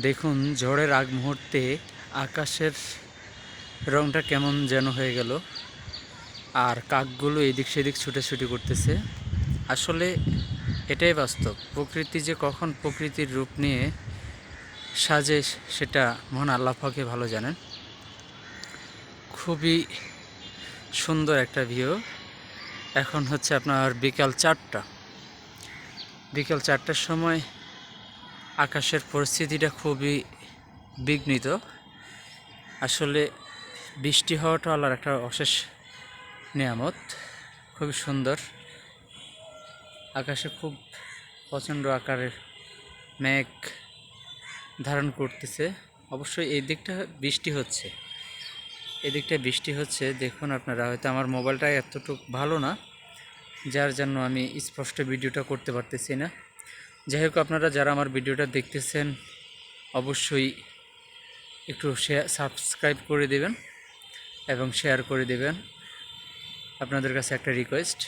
দেখুন, ঝড়ের আগ মুহূর্তে আকাশের রংটা কেমন যেন হয়ে গেল। আর কাকগুলো এদিক সেদিক ছুটাছুটি করতেছে। আসলে এটাই বাস্তব। প্রকৃতি যে কখন প্রকৃতির রূপ নিয়ে সাজে, সেটা মহান আল্লাহ পাকে ভালো জানেন। খুবই সুন্দর একটা ভিউ। এখন হচ্ছে আপনার বিকাল চারটা। বিকাল চারটার সময় আকাশের পরিস্থিতিটা খুবই বিঘ্নিত। আসলে বৃষ্টি হওয়াটা আল্লাহর একটা অশেষ নিয়ামত। খুবই সুন্দর। আকাশে খুব প্রচণ্ড আকারের মেঘ ধারণ করতেছে। অবশ্যই এই দিকটা বৃষ্টি হচ্ছে। এদিকটা বৃষ্টি হচ্ছে, দেখুন আপনারা, হয়তো আমার মোবাইলটা এতটুকু ভালো না, যার জন্য আমি স্পষ্ট ভিডিওটা করতে পারতেছি না। যাই হোক, আপনারা যারা আমার ভিডিওটা দেখতেছেন, অবশ্যই একটু শেয়ার সাবস্ক্রাইব করে দেবেন এবং শেয়ার করে দেবেন। আপনাদের কাছে একটা রিকোয়েস্ট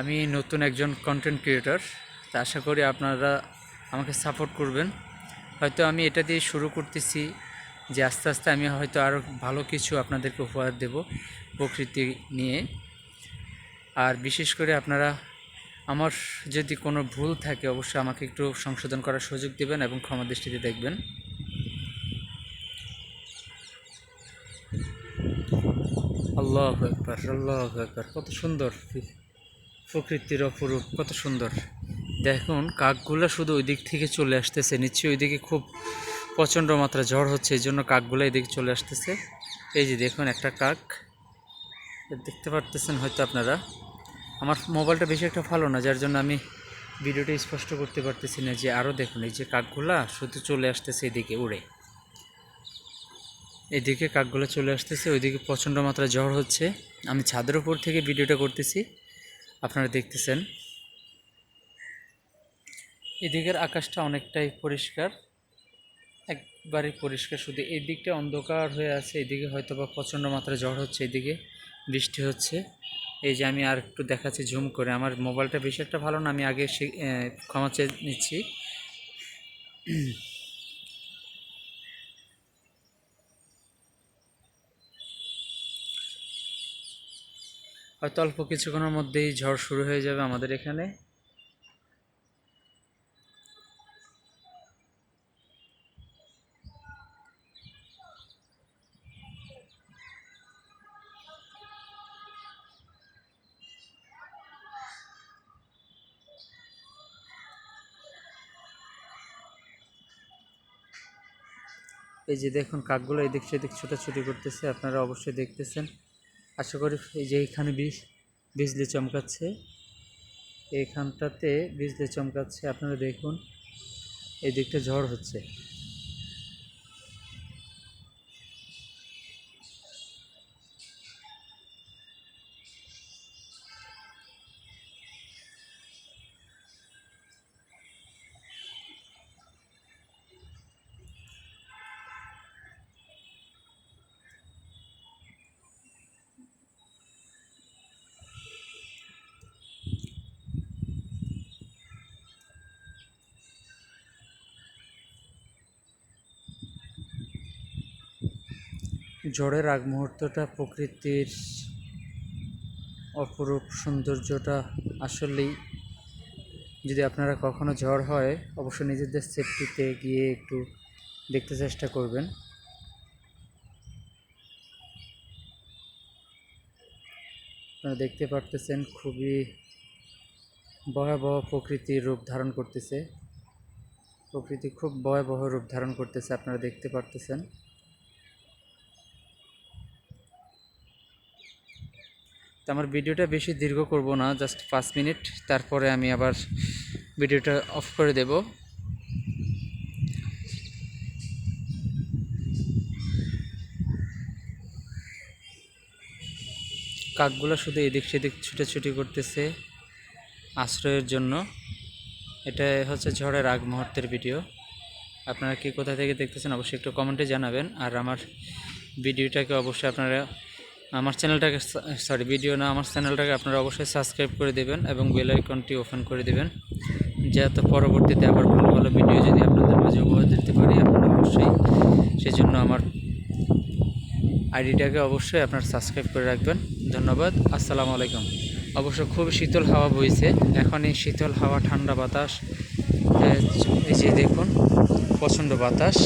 আমি নতুন একজন কন্টেন্ট ক্রিয়েটর তা আশা করি আপনারা আমাকে সাপোর্ট করবেন। হয়তো আমি এটা দিয়ে শুরু করতেছি যে আস্তে আস্তে আমি হয়তো আরও ভালো কিছু আপনাদেরকে উপহার দেব প্রকৃতি নিয়ে। আর বিশেষ করে আপনারা আমার যদি কোনো ভুল থাকে, অবশ্যই আমাকে একটু সংশোধন করার সুযোগ দেবেন এবং ক্ষমা দৃষ্টিতে দেখবেন। আল্লাহ একবার আল্লাহ একবার কত সুন্দর। প্রকৃতির অপরূপ, কত সুন্দর। দেখুন, কাকগুলো শুধু ওই দিক থেকে চলে আসতেছে, নিশ্চয়ই ওইদিকে খুব প্রচণ্ড মাত্রা ঝড় হচ্ছে, এই জন্য কাকগুলো এদিকে চলে আসতেছে। এই যে দেখুন একটা কাক, দেখতে পারতেছেন হয়তো আপনারা। আমার মোবাইলটা বেশি একটা ভালো না, যার জন্য আমি ভিডিওটা স্পষ্ট করতে পারতেছি না যে আরও দেখুন, এই যে কাকগুলা শুধু চলে আসতেছে এদিকে উড়ে। এদিকে কাকগুলো চলে আসতেছে, ওইদিকে প্রচণ্ড মাত্রা ঝড় হচ্ছে। আমি ছাদের উপর থেকে ভিডিওটা করতেছি, আপনারা দেখতেছেন। এদিকের আকাশটা অনেকটাই পরিষ্কার, একবারে পরিষ্কার, শুধু এই দিকটা অন্ধকার হয়ে আছে, এদিকে হয়তো বা প্রচণ্ড মাত্রা ঝড় হচ্ছে, এদিকে বৃষ্টি হচ্ছে। এই যে আমি আর একটু দেখাচ্ছি ঝুম করে। আমার মোবাইলটা বেশি একটা ভালো না, আমি আগে ক্ষমা চেয়ে নিচ্ছি। হয়তো অল্প কিছুক্ষণের মধ্যেই ঝড় শুরু হয়ে যাবে আমাদের এখানে। এই যে দেখুন কাকগুলো এদিক সেদিক ছোটাছুটি করতেছে, আপনারা অবশ্যই দেখতেছেন। আশা করি এই যে এইখানে বিষ, বিজলি চমকাচ্ছে। এইখানটাতে বিজলি চমকাচ্ছে, আপনারা দেখুন। এই দিকটা ঝড় হচ্ছে। ঝড়ের আগ মুহূর্তটা প্রকৃতির অপরূপ সৌন্দর্যটা আসলেই যদি আপনারা কখনো ঝড় হয়, অবশ্যই নিজেদের সেফটিতে গিয়ে একটু দেখতে চেষ্টা করবেন। আপনারা দেখতে পারতেছেন খুবই ভয়াবহ প্রকৃতির রূপ ধারণ করতেছে। প্রকৃতি খুব ভয়াবহ রূপ ধারণ করতেছে, আপনারা দেখতে পারতেছেন। তো আমার ভিডিওটা বেশি দীর্ঘ করব না জাস্ট পাঁচ মিনিট। তারপরে আমি আবার ভিডিওটা অফ করে দেব। কাকগুলো শুধু এদিক সেদিক ছুটাছুটি করতেছে আশ্রয়ের জন্য। এটা হচ্ছে ঝড়ের আগ মুহূর্তের ভিডিও। আপনারা কি কোথা থেকে দেখতেছেন অবশ্যই একটু কমেন্টে জানাবেন। আর আমার ভিডিওটাকে অবশ্যই আপনারা আমার চ্যানেলটাকে সরি ভিডিও না, আমার চ্যানেলটাকে আপনারা অবশ্যই সাবস্ক্রাইব করে দেবেন এবং বেল আইকনটি ওপেন করে দেবেন। যাতে পরবর্তীতে আবার ভালো ভালো ভিডিও যদি আপনাদের মাঝে উপহার দিতে পারি, আপনারা অবশ্যই সেই জন্য আমার আইডিটাকে অবশ্যই আপনার সাবস্ক্রাইব করে রাখবেন। ধন্যবাদ, আসসালামু আলাইকুম। অবশ্য খুব শীতল হাওয়া বইছে, এখন এই শীতল হাওয়া, ঠান্ডা বাতাস এই যে দেখুন প্রচণ্ড বাতাস।